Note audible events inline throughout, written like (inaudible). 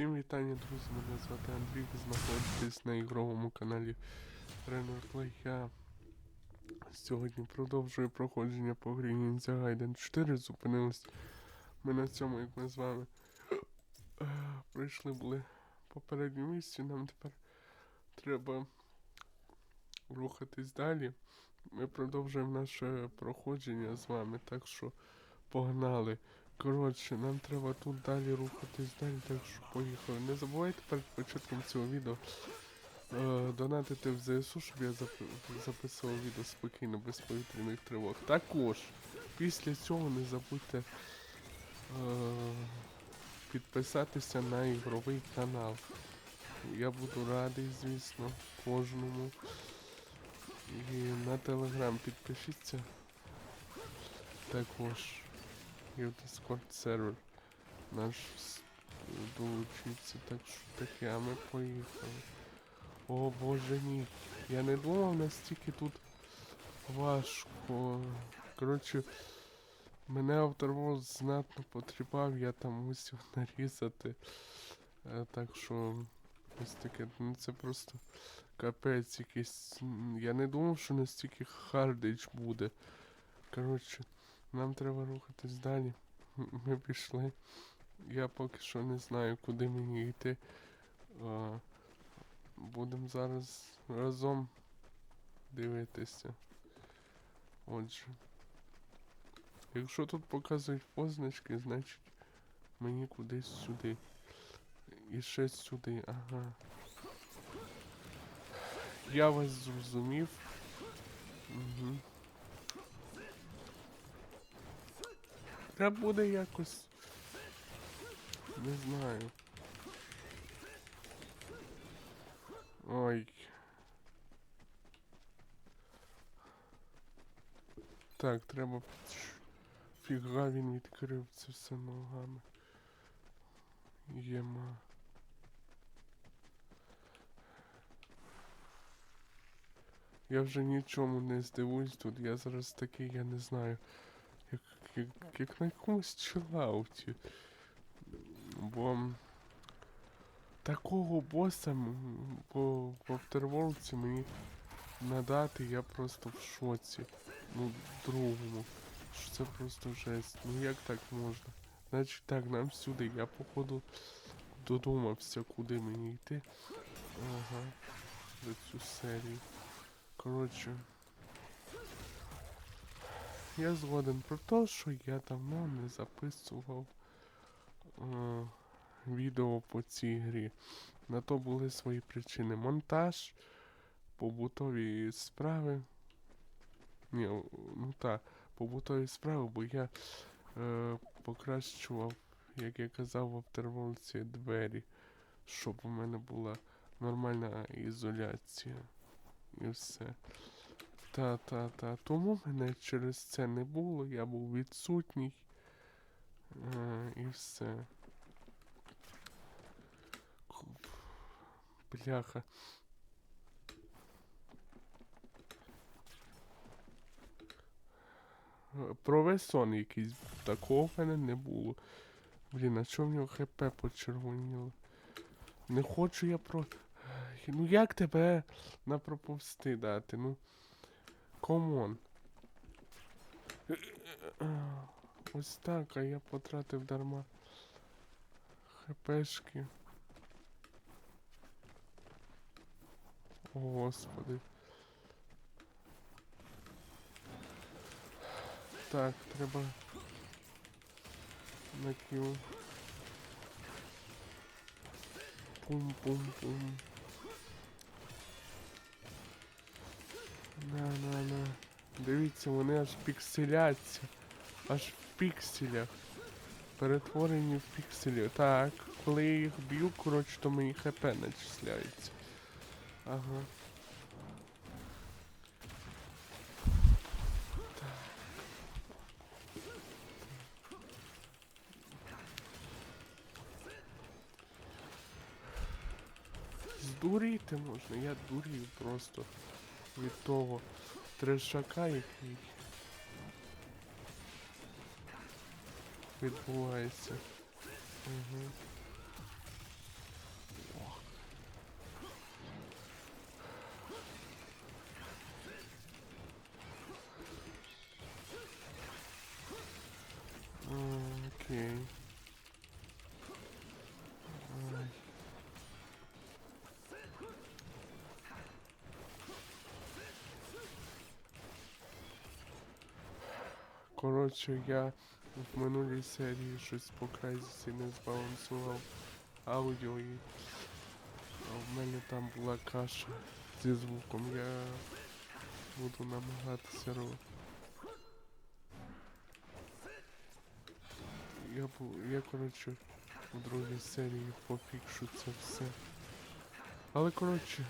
Всім вітання, друзі, мене звати Андрій, ви знаходитесь на ігровому каналі Play. Я сьогодні продовжую проходження по грі Ninja Gaiden 4. Зупинились ми на цьому, як ми з вами е, прийшли були в попередньому місці. Нам тепер треба рухатись далі. Ми продовжуємо наше проходження з вами, так що погнали. Коротше, нам треба тут далі рухатись далі, так що поїхали. Не забувайте перед початком цього відео е, донатити в ЗСУ, щоб я зап- записував відео спокійно, без повітряних тривог. Також, після цього не забудьте е, підписатися на ігровий канал. Я буду радий, звісно, кожному. І на телеграм підпишіться. Також в Discord сервер наш долучиться, так що таке, а ми поїхали. О боже мій, я не думав настільки тут важко. Коротше, мене Авторвоз знатно потріпав, я там мусив нарізати. Е, так що ось таке, ну це просто капець якийсь. Я не думав, що настільки хардич буде. Коротше. Нам треба рухатись далі. Ми пішли. Я поки що не знаю, куди мені йти. Будемо зараз разом дивитися. Отже. Якщо тут показують позначки, значить мені кудись сюди. І ще сюди, ага. Я вас зрозумів. Угу. Треба буде якось. Не знаю. Ой. Так, треба. Фіга він відкрив це все ногами. Єма. Я вже нічому не здивуюсь тут, я зараз такий, я не знаю. Як, як, на якомусь чилауті. Бо такого боса по Afterworld'ці мені надати я просто в шоці. Ну, другому. Що це просто жесть. Ну як так можна? Значить так, нам сюди. Я походу додумався, куди мені йти. Ага. За цю серію. Коротше. Я згоден про те, що я давно не записував е, відео по цій грі. На то були свої причини. Монтаж, побутові справи. Ні, ну так, побутові справи, бо я е, покращував, як я казав в Afterworld'ці, двері, щоб у мене була нормальна ізоляція. І все. Та, та, та. Тому мене через це не було, я був відсутній. Е, і все. Бляха. Про весь сон якийсь. Такого в мене не було. Блін, а чого в нього хп почервоніло? Не хочу я про. Ну як тебе на проповсти дати? Ну. Комон. Ось так, а я потратив дарма. ХПшки. О, Господи. Так, треба на. Пум-пум-пум. На, на, на. Дивіться, вони аж пікселяться. Аж в пікселях. Перетворені в пікселі. Так, коли я їх б'ю, коротше, то мені хп начисляється. Ага. Здуріти можна, я дурію просто від того трешака, який відбувається. Угу. Коротше, я в минулій серії щось по крайзі не збалансував аудіо і в мене там була каша зі звуком. Я буду намагатися робити. Я, я коротше, у другій серії пофікшу це все. Але коротше.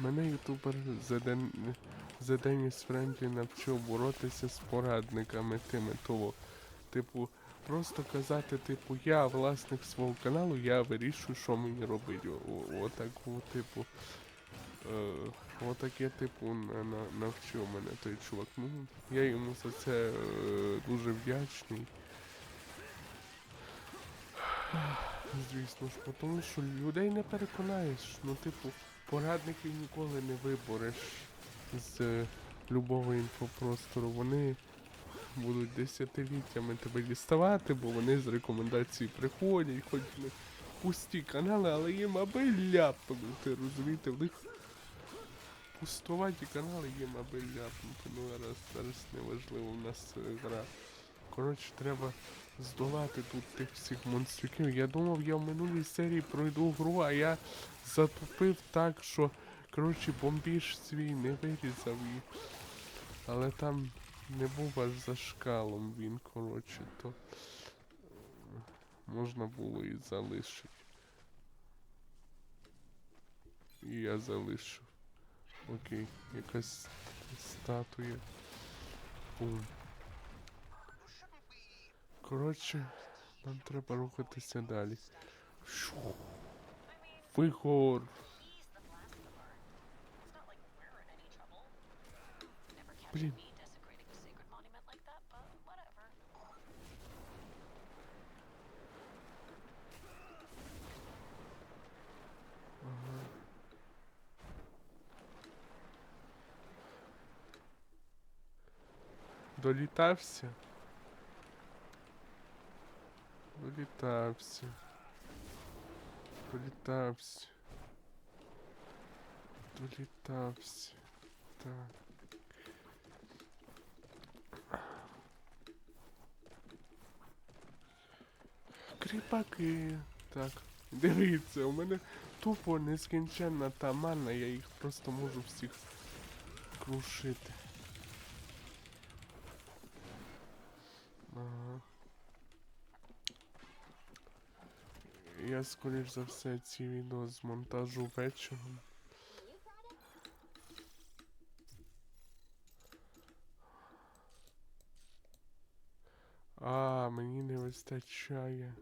Мене ютубер за Деніс Френдлі навчив боротися з порадниками тими того. Типу, просто казати, типу, я власник свого каналу, я вирішую, що мені робити. Отаку, типу. Е, отаке, типу, на, на, навчив мене той чувак. Ну, я йому за це е, дуже вдячний. Звісно ж, тому що людей не переконаєш. Ну, типу, порадників ніколи не вибореш з любого інфопростору. Вони будуть десятиліттями тебе діставати, бо вони з рекомендацій приходять, хоч них пусті канали, але їм аби ляпнути, розумієте, в них пустуваті канали їм аби ляпнути. Ну зараз, зараз неважливо, в нас е, гра. Коротше, треба здолати тут тих всіх монстриків. Я думав, я в минулій серії пройду гру, а я затупив так, що коротше бомбіж свій не вирізав і. Але там не був аж за шкалом він, коротше, то можна було і залишити. І я залишив. Окей, якась статуя. Бум. Коротше, нам треба рухатися далі. Вихор. He's the Долітався. Долітався. Долітався. Так. Кріпаки. Так. Дивіться, у мене тупо нескінченна та манна, я їх просто можу всіх крушити. Ага. Я скоріш за все ці відео змонтажу вечором. А, мені не вистачає.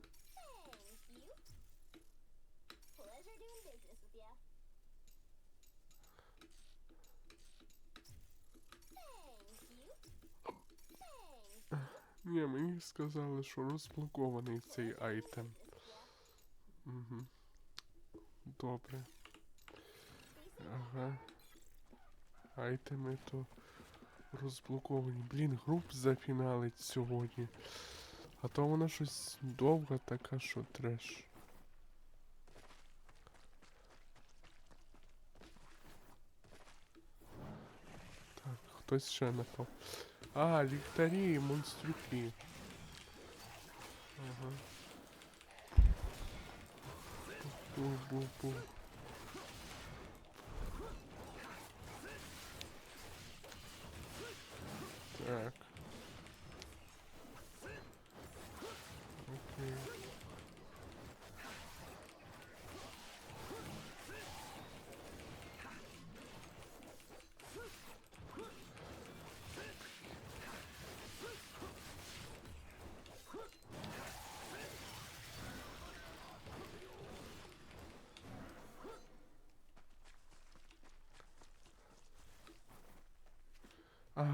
Ні, мені сказали, що розблокований цей айтем. Угу. Добре. Ага. Айтеми то розблоковані. Блін, груп зафіналить сьогодні. А то вона щось довга така, що треш. Так, хтось ще напав. А, ліхтарі, монстрюки. Ага. Бу-бу-бу. Так. Окей.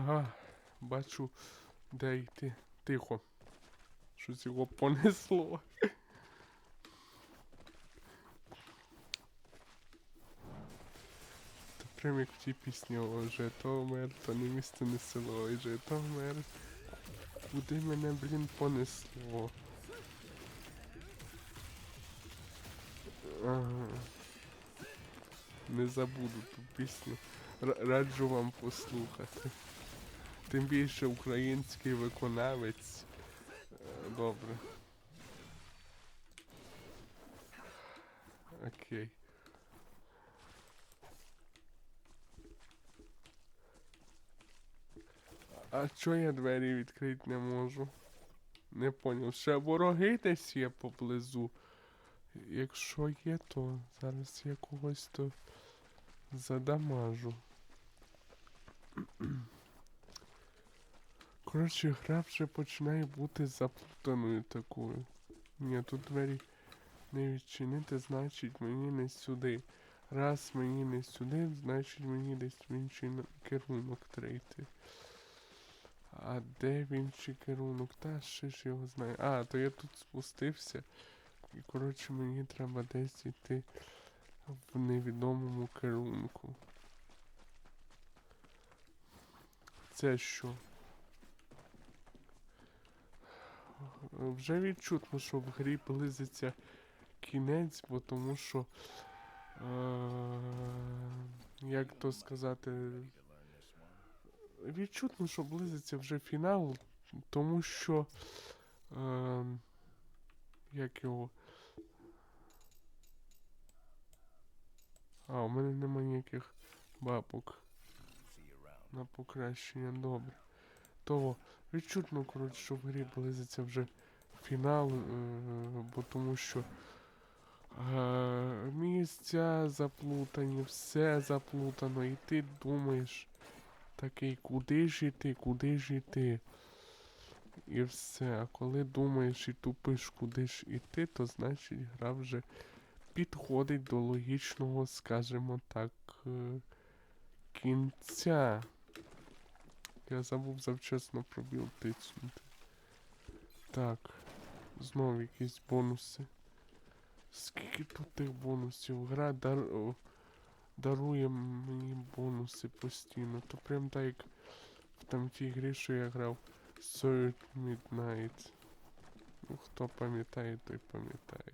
Ага, бачу, де йти. Тихо. Щось його понесло. Прям як в тій пісні, о, Житомир, то не місто, не село, ой, Житомир. Куди мене, блін, понесло? Ага. не забуду ту пісню. Раджу вам послухати. Тим більше український виконавець. Е, Добре. Окей. А чо я двері відкрити не можу? Не поняв. Ще вороги десь є поблизу. Якщо є, то зараз я когось то задамажу. Коротше, гра вже починає бути заплутаною такою. Ні, тут двері не відчинити, значить мені не сюди. Раз мені не сюди, значить мені десь в інший керунок треба йти. А де в інший керунок? Та ще ж його знає. А, то я тут спустився. І коротше мені треба десь йти в невідомому керунку. Це що? Вже відчутно, що в грі близиться кінець, бо тому що. Е, як то сказати. Відчутно, що близиться вже фінал, тому що. Е, як його. А, у мене нема ніяких бабок. На покращення, добре. Того, відчутно, коротше, що в грі близиться вже фінал, е, бо тому що е, місця заплутані, все заплутано, і ти думаєш такий, куди ж іти, куди ж іти. І все. А коли думаєш і тупиш, куди ж іти, то значить гра вже підходить до логічного, скажімо так, е, кінця. Я забув завчасно пробіл тиснути. Так. Знову якісь бонуси. Скільки тут тих бонусів? Гра дар... дарує мені бонуси постійно. То прям так як в там тій грі, що я грав Third Midnight. Ну, хто пам'ятає, той пам'ятає.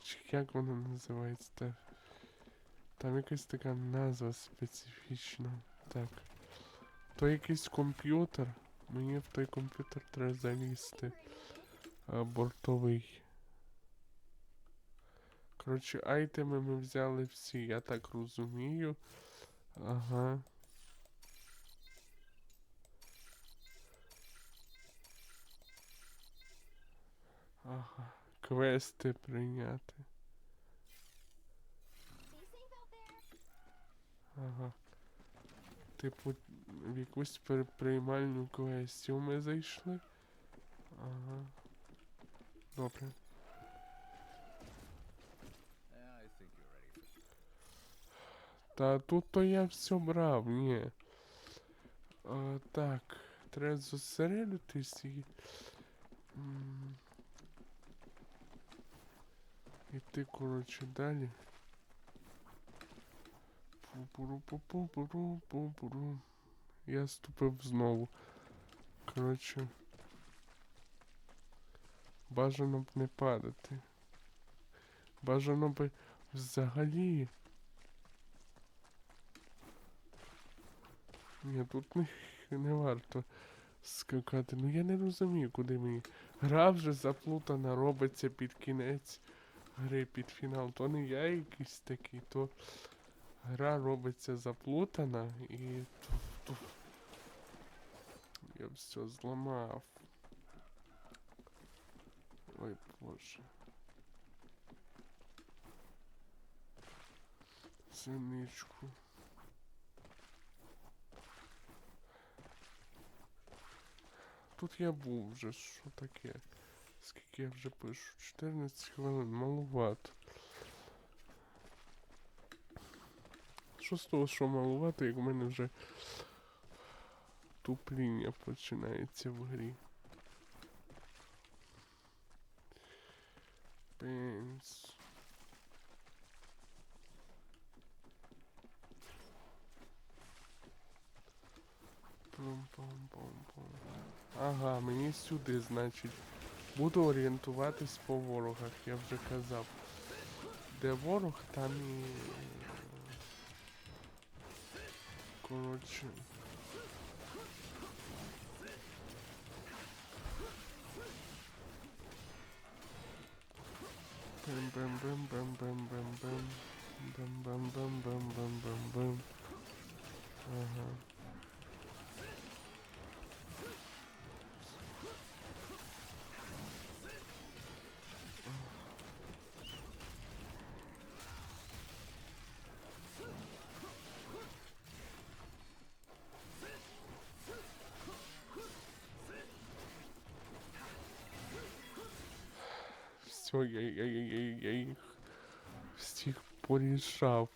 Чи як вона називається? Та... Там якась така назва специфічна. Так. То якийсь комп'ютер. Мені в той комп'ютер треба залізти. А, бортовий. Коротше, айтеми ми взяли всі, я так розумію. Ага. Ага. Квести прийняти. Ага. Типу, в якусь приймальню квестів ми зайшли. Ага. Добре. Та тут то я все брав, ні. А, так, треба зосередитись і. Іти, коротше, далі. Пу-пуру-пу-пу-пуру-пу-пуру. Я ступив знову. Коротше. Бажано б не падати. Бажано би взагалі. Ні, тут не, не варто скакати. Ну я не розумію, куди мені. Гра вже заплутана, робиться під кінець гри, під фінал. То не я якийсь такий, то гра робиться заплутана і туф-туф. Я все зламав. Ой боже. Синичку. Тут я був вже, що таке? Скільки я вже пишу? 14 хвилин, малувато. Що з того, що малувато, як в мене вже тупління починається в грі. Пенс. Пум-пум-пум-пум. Ага, мені сюди, значить. Буду орієнтуватись по ворогах, я вже казав. де ворог, там і. corruption. Boom, boom, boom, boom, boom, boom, boom, boom, boom, boom, boom, boom, boom, boom. Uh huh. Все, я, я, я, я, я їх всіх порішав.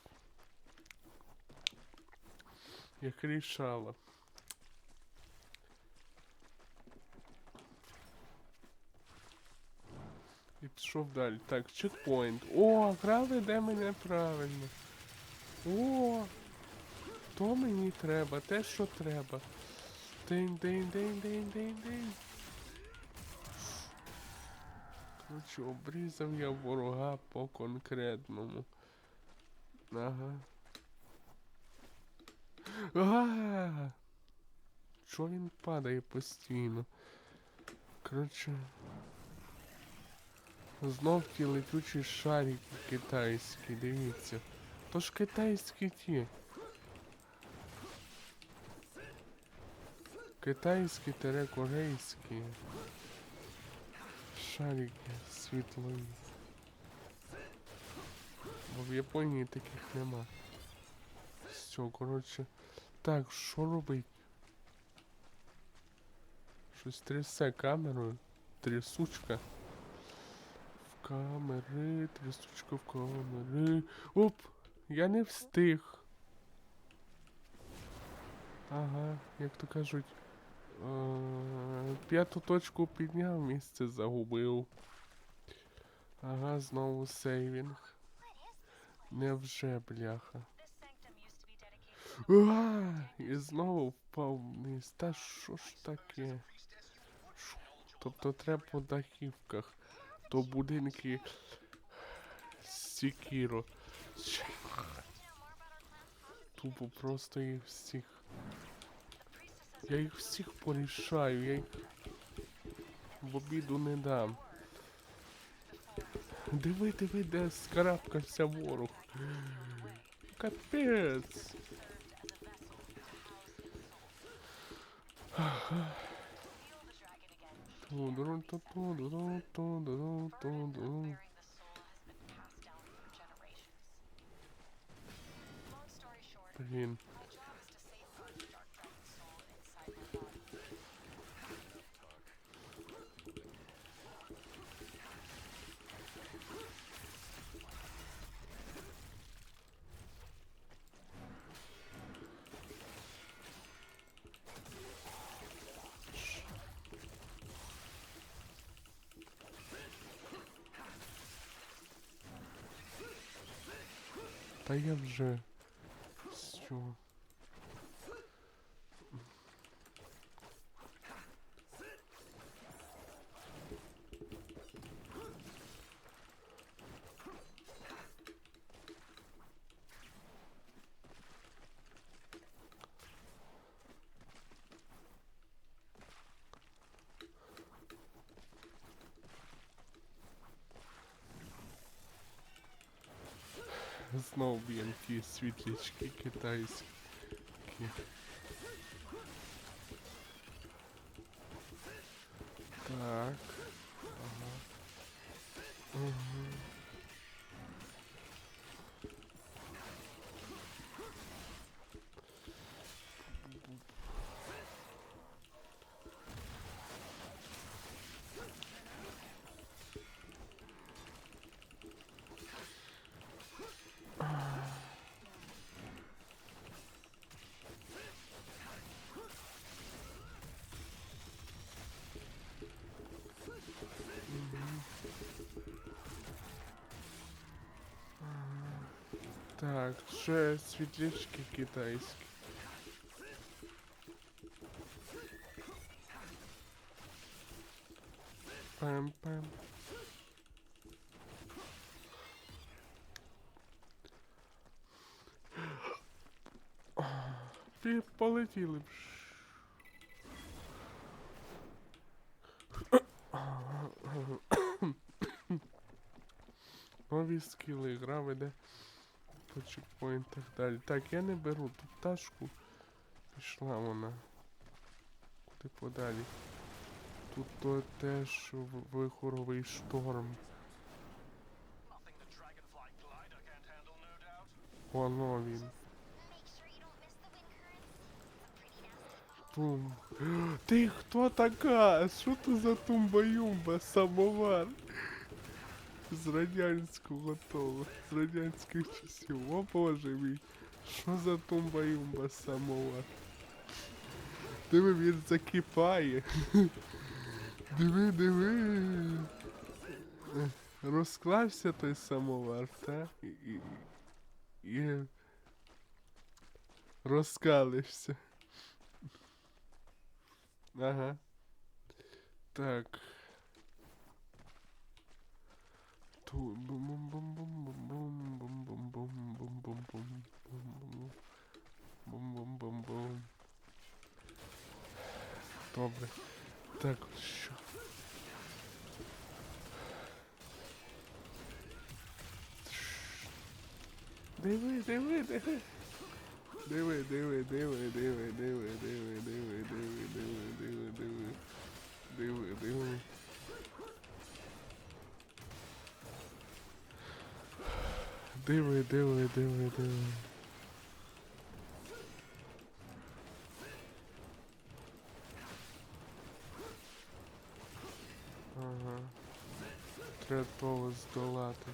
Як рішала. І пішов далі. Так, чекпоінт. О, гра веде мене правильно. О, то мені треба, те, що треба. День, день, день, день, день, день. Коротше, обрізав я ворога по конкретному. Ага. Ага. Чого він падає постійно? Коротше. Знов ті летючі шарики китайські, дивіться. То ж китайські ті. Китайські тере корейські. Шарики світлові. Бо в Японії таких нема. Все, коротше. Так, що робить? Щось трясе камерою. Трясучка. В камери, трясучка в камери. Оп! Я не встиг. Ага, як то кажуть. П'яту точку підняв, місце загубив. Ага, знову сейвінг. Невже, бляха. А, і знову впав вниз. Та що ж таке? Тобто треба по дахівках. То будинки Сікіро. Тупо просто їх всіх. Я їх всіх порішаю, я їх в обіду не дам. Диви, диви, де скарабкався ворог. Капець. Bearing Та я вже. Все. Знов б'ємо ті світлячки китайські. Так. Ага. Угу. уже светлячки китайские. Пэм-пэм. Ти полетіли б. Нові скіли, гра веде по чекпоінтах далі. Так, я не беру ту пташку. Пішла вона. Куди подалі? Тут то теж вихоровий шторм. Воно ну він. Бум. (gasps) Ти хто така? Що ти за тумба-юмба, самовар? З радянського того, з радянських часів. О боже мій. Що за тумба-юмба самовар? Диви, він закипає. Диви, диви. Розклався той самовар, та? І, і, і розкалився. Ага. Так. Добре. Так, що? Диви, диви, диви. Диви, диви, диви, диви, диви, диви, диви, диви, диви, диви, диви. Диви, диви. Диви, диви, диви. Ага. Треба того здолати.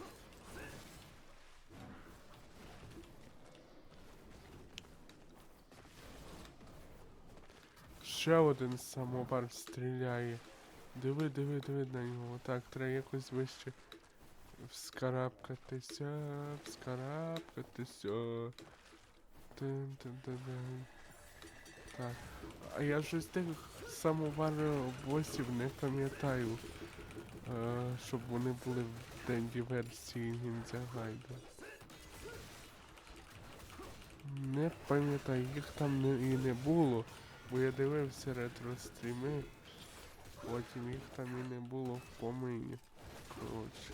Ще один самовар стріляє. Диви, диви, диви на нього. Так, треба якось вище вскарабкатися, вскарабкатися. Тин, тин, тин, тин. Так. А я щось тих самовар-босів не пам'ятаю. Е, щоб вони були в день диверсії Ніндзя Гайда. Не пам'ятаю, їх там не, і не було. Бо я дивився ретро-стріми, потім їх там і не було в помині. Коротше.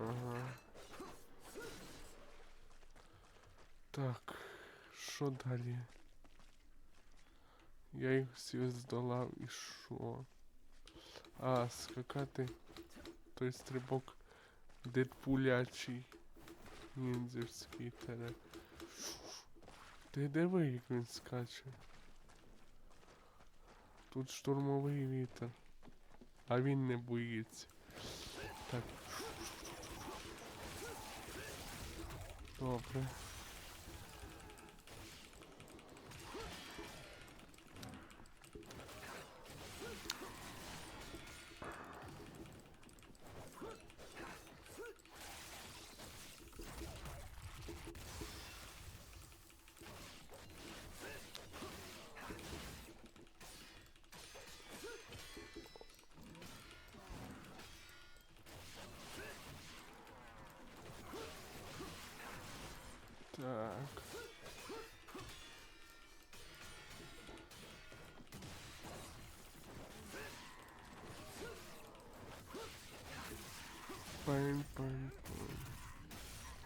Ага. Так, що далі? Я їх всіх здолав і що? А, скакати. Той стрибок дедпулячий. Ніндзівський тере. Ти диви, як він скаче. Тут штурмовий вітер. А він не боїться. Так. Добре.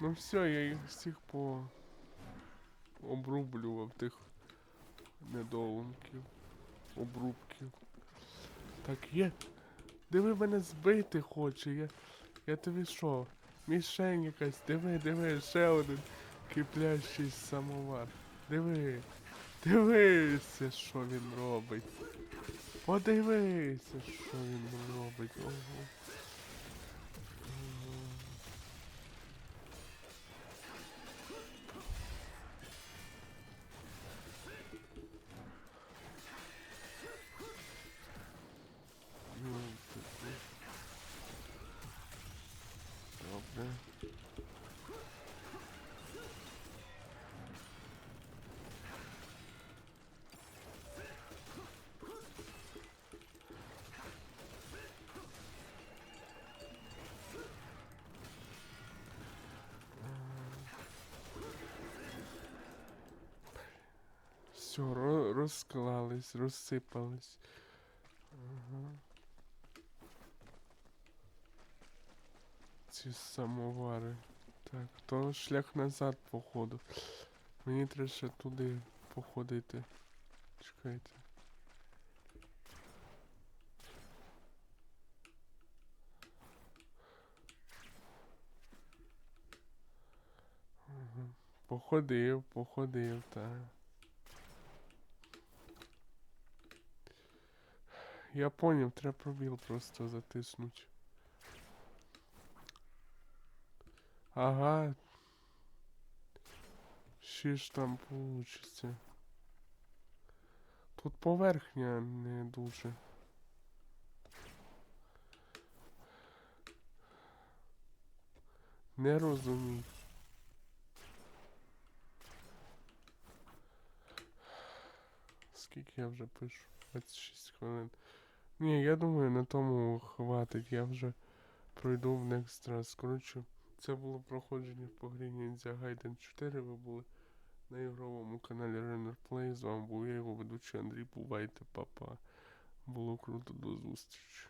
Ну все, я їх всіх по обрублював тих недоумків. Обрубків. Так є. Диви мене збити хоче. Я, я тобі що? Мішень якась, диви, диви, ще один киплящий самовар. Диви. Дивися, що він робить. Подивися, що він робить. Ого. Все, ро- розклались, розсипались. Ага. Ці самовари. Так, то шлях назад, походу. Мені треба ще туди походити. Чекайте. Ага. Походив, походив, так. Я поняв, треба пробіл просто затиснуть. Ага. Ще ж там получиться. Тут поверхня не дуже. Не розумію. Скільки я вже пишу? 26 хвилин. Ні, я думаю, на тому хватить. Я вже пройду в next раз. Коротше, це було проходження по грі Ninja Gaiden 4. Ви були на ігровому каналі Runner Play. З вами був я, його ведучий Андрій. Бувайте, папа. Було круто до зустрічі.